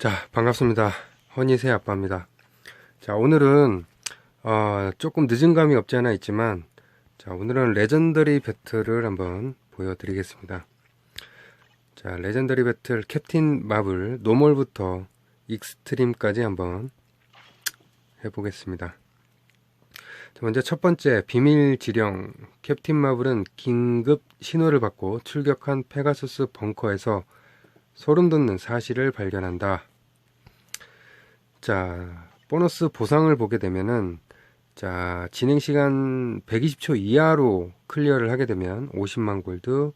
자, 반갑습니다. 허니새 아빠입니다. 자, 오늘은, 어, 조금 늦은 감이 없지 않아 있지만, 자, 오늘은 레전더리 배틀을 한번 보여드리겠습니다. 자, 레전더리 배틀 캡틴 마블 노멀부터 익스트림까지 한번 해보겠습니다. 자, 먼저 첫 번째, 비밀 지령. 캡틴 마블은 긴급 신호를 받고 출격한 페가수스 벙커에서 소름 돋는 사실을 발견한다. 자, 보너스 보상을 보게 되면은, 자, 진행 시간 120초 이하로 클리어를 하게 되면 50만 골드,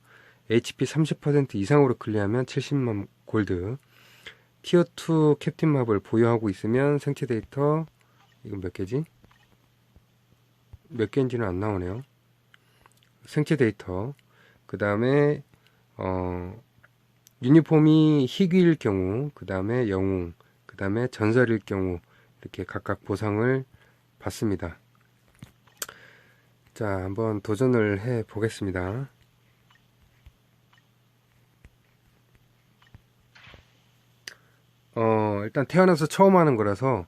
HP 30% 이상으로 클리어하면 70만 골드, 티어 2 캡틴 마블 보유하고 있으면 생체 데이터, 이건 몇 개지? 몇 개인지는 안 나오네요. 생체 데이터, 그 다음에, 어, 유니폼이 희귀일 경우, 그 다음에 영웅, 그 다음에 전설일 경우 이렇게 각각 보상을 받습니다. 자, 한번 도전을 해 보겠습니다. 어, 일단 태어나서 처음 하는 거라서,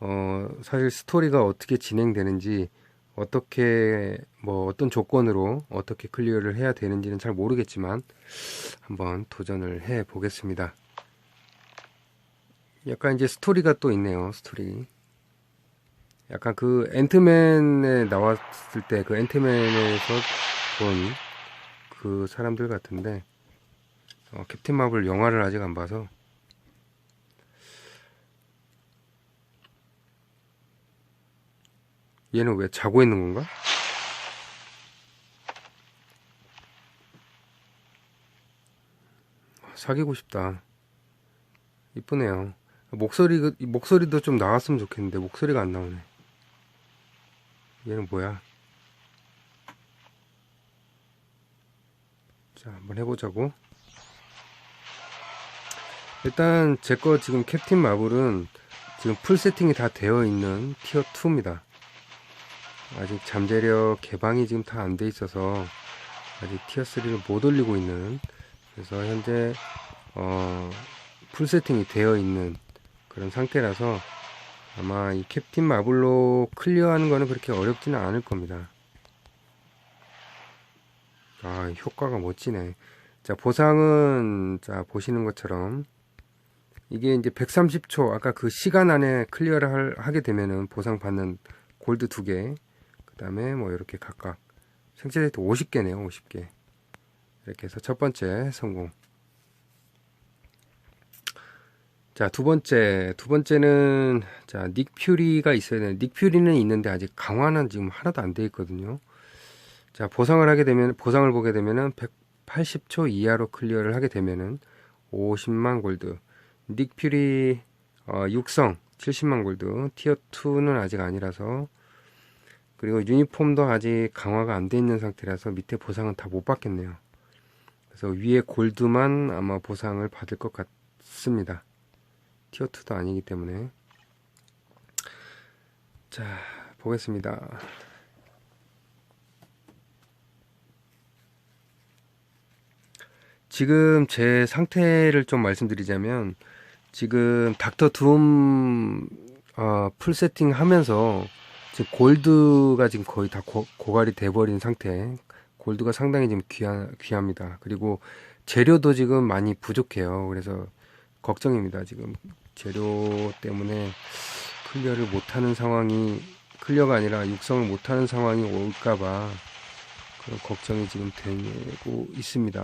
어, 사실 스토리가 어떻게 진행되는지, 어떻게, 뭐, 어떤 조건으로 어떻게 클리어를 해야 되는지는 잘 모르겠지만, 한번 도전을 해 보겠습니다. 약간 이제 스토리가 또 있네요. 스토리. 약간 그 앤트맨에 나왔을 때 그 앤트맨에서 본 그 사람들 같은데 어, 캡틴 마블 영화를 아직 안 봐서 얘는 왜 자고 있는 건가? 사귀고 싶다. 이쁘네요. 목소리, 목소리도 좀 나왔으면 좋겠는데, 목소리가 안 나오네. 얘는 뭐야? 자, 한번 해보자고. 일단, 제 거 지금 캡틴 마블은 지금 풀 세팅이 다 되어 있는 티어 2입니다. 아직 잠재력 개방이 지금 다 안 돼 있어서, 아직 티어 3를 못 올리고 있는, 그래서 현재, 어, 풀 세팅이 되어 있는 그런 상태라서 아마 이 캡틴 마블로 클리어하는 거는 그렇게 어렵지는 않을 겁니다. 아, 효과가 멋지네. 자, 보상은, 자, 보시는 것처럼, 이게 이제 130초, 아까 그 시간 안에 클리어를 할, 하게 되면은 보상 받는 골드 두 개, 그 다음에 뭐 이렇게 각각 생체 데이터 50개네요, 50개. 이렇게 해서 첫 번째 성공. 자, 두 번째. 두 번째는, 자, 닉 퓨리가 있어야 되는, 닉 퓨리는 있는데 아직 강화는 지금 하나도 안 돼 있거든요. 자, 보상을 하게 되면, 보상을 보게 되면은 180초 이하로 클리어를 하게 되면은 50만 골드. 닉 퓨리, 어, 육성 70만 골드. 티어 2는 아직 아니라서. 그리고 유니폼도 아직 강화가 안 돼 있는 상태라서 밑에 보상은 다 못 받겠네요. 그래서 위에 골드만 아마 보상을 받을 것 같습니다. 티어 2도 아니기 때문에. 자 보겠습니다. 지금 제 상태를 좀 말씀드리자면 지금 닥터 둠 어, 풀 세팅 하면서 지금 골드가 지금 거의 다 고, 고갈이 돼버린 상태. 골드가 상당히 지금 귀하, 귀합니다. 그리고 재료도 지금 많이 부족해요. 그래서 걱정입니다 지금 재료 때문에 클리어를 못하는 상황이 클리어가 아니라 육성을 못하는 상황이 올까봐 그런 걱정이 지금 되고 있습니다.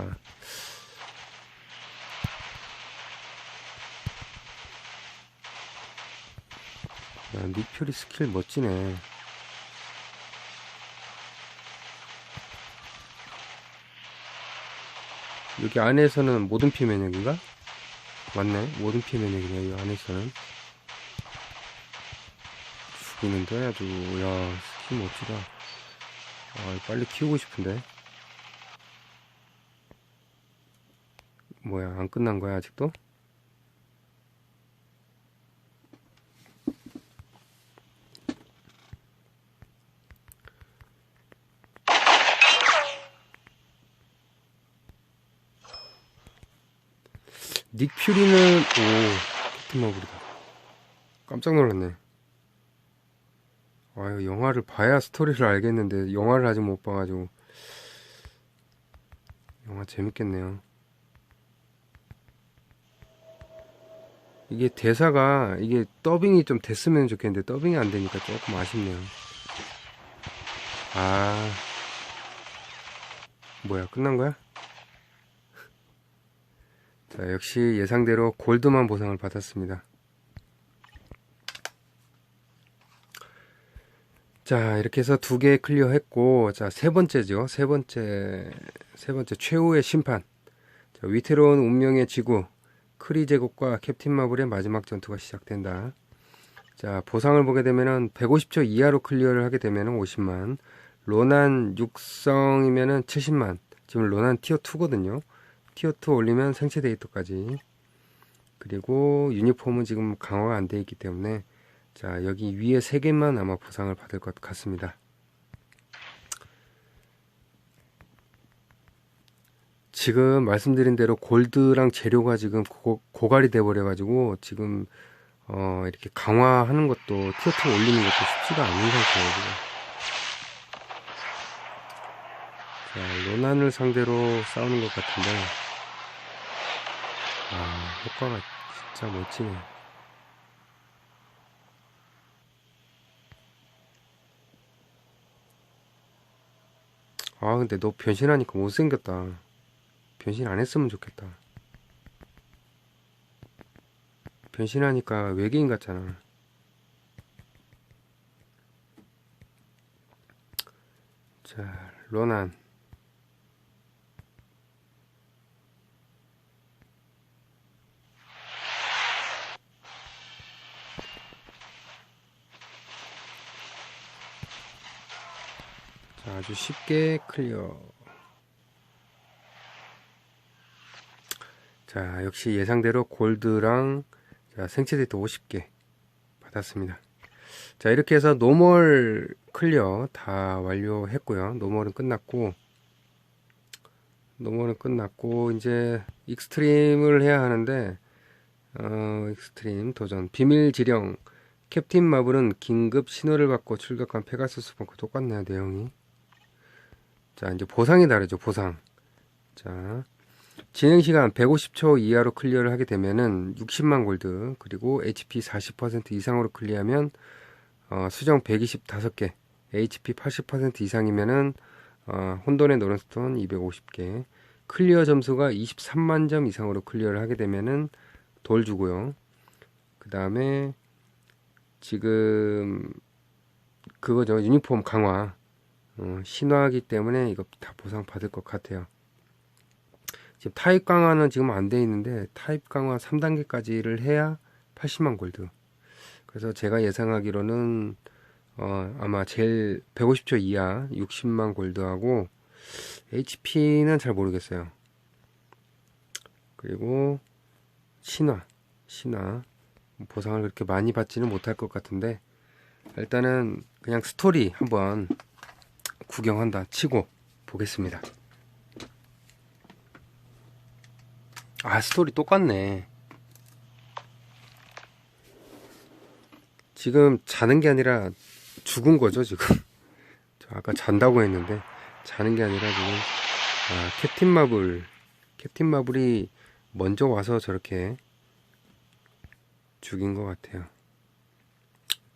야, 닉퓨리 스킬 멋지네. 여기 안에서는 모든 피 면역인가? 맞네. 모든 피 면역이네. 이 안에서는. 죽이는데 아주, 야, 스킨 멋지다. 아, 빨리 키우고 싶은데. 뭐야, 안 끝난 거야, 아직도? 닉 퓨리는 오 캡틴 마블이다. 깜짝 놀랐네. 아유, 영화를 봐야 스토리를 알겠는데, 영화를 아직 못 봐가지고. 영화 재밌겠네요. 이게 대사가, 이게 더빙이 좀 됐으면 좋겠는데, 더빙이 안 되니까 조금 아쉽네요. 아. 뭐야, 끝난 거야? 자, 역시 예상대로 골드만 보상을 받았습니다. 자, 이렇게 해서 두 개 클리어 했고, 자, 세 번째죠. 세 번째, 세 번째, 최후의 심판. 자, 위태로운 운명의 지구, 크리 제국과 캡틴 마블의 마지막 전투가 시작된다. 자, 보상을 보게 되면은 150초 이하로 클리어를 하게 되면은 50만, 로난 육성이면은 70만, 지금 로난 티어 2거든요. 티어 2 올리면 생체 데이터까지. 그리고 유니폼은 지금 강화가 안 돼 있기 때문에 자, 여기 위에 세 개만 아마 보상을 받을 것 같습니다. 지금 말씀드린 대로 골드랑 재료가 지금 고, 고갈이 돼 버려 가지고 지금 어, 이렇게 강화하는 것도 티어 2 올리는 것도 쉽지가 않은 상태예요, 지금. 자, 로난을 상대로 싸우는 것 같은데 아, 효과가 진짜 멋지네. 아, 근데 너 변신하니까 못생겼다. 변신 안 했으면 좋겠다. 변신하니까 외계인 같잖아. 자, 로난. 아주 쉽게 클리어. 자, 역시 예상대로 골드랑 자, 생체 데이터 50개 받았습니다. 자, 이렇게 해서 노멀 클리어 다 완료했고요. 노멀은 끝났고 노멀은 끝났고 이제 익스트림을 해야 하는데 어, 익스트림 도전 비밀 지령 캡틴 마블은 긴급 신호를 받고 출격한 페가수스 벙커 똑같네요 내용이 자, 이제 보상이 다르죠, 보상. 자, 진행시간 150초 이하로 클리어를 하게 되면은 60만 골드, 그리고 HP 40% 이상으로 클리어하면, 어, 수정 125개, HP 80% 이상이면은, 어, 혼돈의 노른스톤 250개, 클리어 점수가 23만 점 이상으로 클리어를 하게 되면은 돌 주고요. 그 다음에, 지금, 그거죠, 유니폼 강화. 어, 신화하기 때문에 이거 다 보상 받을 것 같아요. 지금 타입 강화는 지금 안 돼 있는데 타입 강화 3단계까지를 해야 80만 골드. 그래서 제가 예상하기로는 어, 아마 제일 150초 이하 60만 골드하고 HP는 잘 모르겠어요. 그리고 신화, 신화 보상을 그렇게 많이 받지는 못할 것 같은데 일단은 그냥 스토리 한번 구경한다 치고 보겠습니다. 아, 스토리 똑같네. 지금 자는 게 아니라 죽은 거죠, 지금. 저 아까 잔다고 했는데, 자는 게 아니라 지금, 아, 캡틴 마블, 캡틴 마블이 먼저 와서 저렇게 죽인 것 같아요.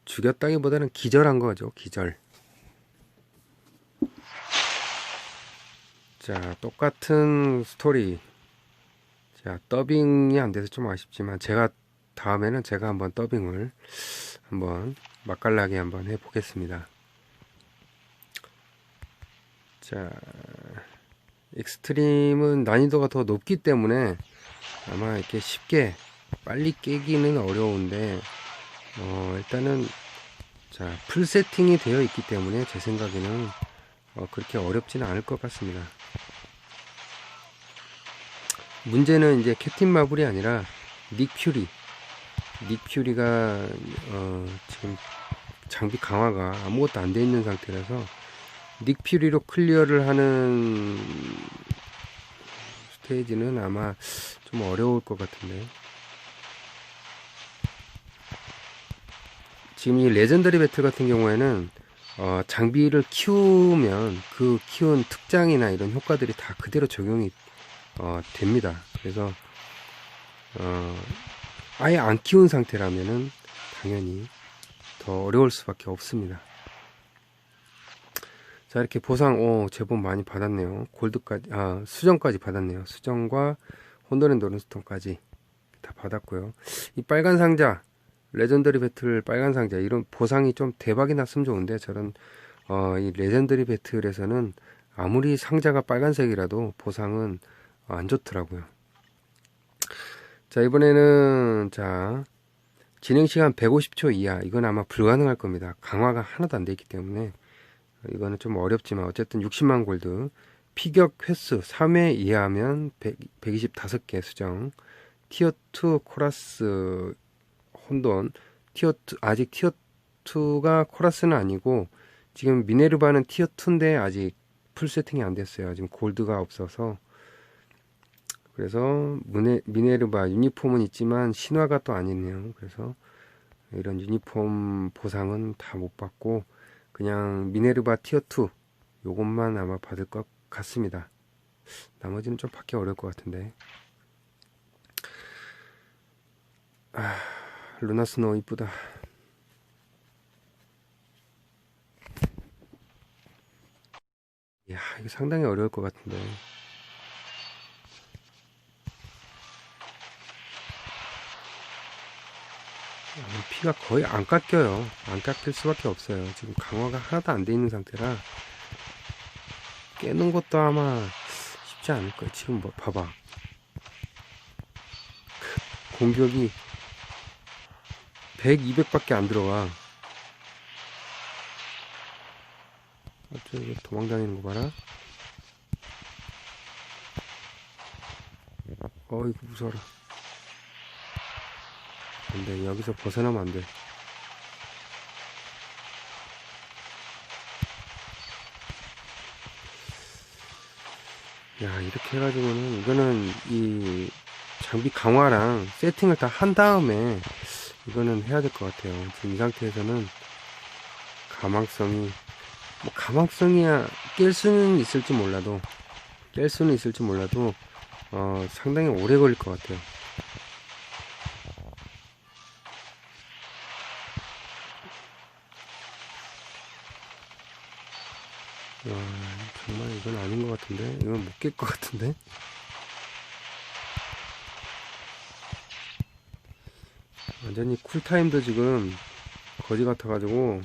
죽였다기보다는 기절한 거죠, 기절. 자, 똑같은 스토리. 자, 더빙이 안 돼서 좀 아쉽지만, 제가, 다음에는 제가 한번 더빙을 한번 맛깔나게 한번 해보겠습니다. 자, 익스트림은 난이도가 더 높기 때문에 아마 이렇게 쉽게 빨리 깨기는 어려운데, 어, 일단은, 자, 풀 세팅이 되어 있기 때문에 제 생각에는 어, 그렇게 어렵지는 않을 것 같습니다. 문제는 이제 캡틴 마블이 아니라 닉 퓨리. 닉 퓨리가 어, 지금 장비 강화가 아무것도 안 돼 있는 상태라서 닉 퓨리로 클리어를 하는 스테이지는 아마 좀 어려울 것 같은데. 지금 이 레전더리 배틀 같은 경우에는 어, 장비를 키우면 그 키운 특장이나 이런 효과들이 다 그대로 적용이 어, 됩니다. 그래서 어, 아예 안 키운 상태라면은 당연히 더 어려울 수밖에 없습니다. 자 이렇게 보상 오 제법 많이 받았네요. 골드까지 아 수정까지 받았네요. 수정과 혼돈앤 노른스톤까지 다 받았고요. 이 빨간 상자 레전더리 배틀 빨간 상자 이런 보상이 좀 대박이 났으면 좋은데 저런 어, 이 레전더리 배틀에서는 아무리 상자가 빨간색이라도 보상은 안 좋더라고요. 자 이번에는 자 진행 시간 150초 이하 이건 아마 불가능할 겁니다. 강화가 하나도 안 돼 있기 때문에 이거는 좀 어렵지만 어쨌든 60만 골드 피격 횟수 3회 이하면 100, 125개 수정 티어2 코라스 혼돈 티어2 아직 티어2가 코라스는 아니고 지금 미네르바는 티어2인데 아직 풀 세팅이 안 됐어요. 지금 골드가 없어서. 그래서 미네, 미네르바 유니폼은 있지만 신화가 또 아니네요. 그래서 이런 유니폼 보상은 다 못 받고 그냥 미네르바 티어2 요것만 아마 받을 것 같습니다. 나머지는 좀 받기 어려울 것 같은데. 아 루나스노 이쁘다. 야 이거 상당히 어려울 것 같은데. 아, 피가 거의 안 깎여요. 안 깎일 수밖에 없어요. 지금 강화가 하나도 안 돼 있는 상태라 깨는 것도 아마 쉽지 않을 거예요. 지금 뭐 봐봐. 공격이 100, 200밖에 안 들어와. 어쩌 도망다니는 거 봐라. 어이구 무서워라. 안돼 여기서 벗어나면 안돼. 야 이렇게 해가지고는 이거는 이 장비 강화랑 세팅을 다 한 다음에 이거는 해야 될 것 같아요. 지금 이 상태에서는 가망성이 뭐 가망성이야 깰 수는 있을지 몰라도 깰 수는 있을지 몰라도 어, 상당히 오래 걸릴 것 같아요. 와, 정말 이건 아닌 것 같은데 이건 못 깰 것 같은데 완전히 쿨타임도 지금 거지 같아가지고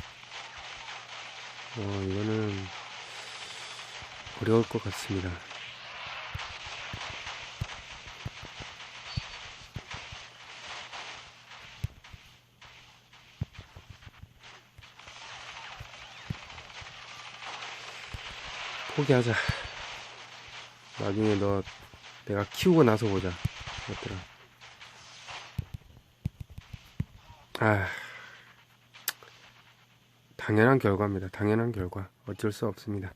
어 이거는 어려울 것 같습니다. 포기하자. 나중에 너 내가 키우고 나서 보자. 얘들아 아, 당연한 결과입니다. 당연한 결과. 어쩔 수 없습니다.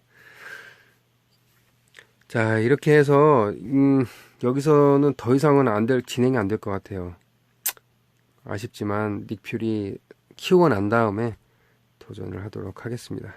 자, 이렇게 해서, 음, 여기서는 더 이상은 안 될, 진행이 안 될 것 같아요. 아쉽지만, 닉퓨리 키우고 난 다음에 도전을 하도록 하겠습니다.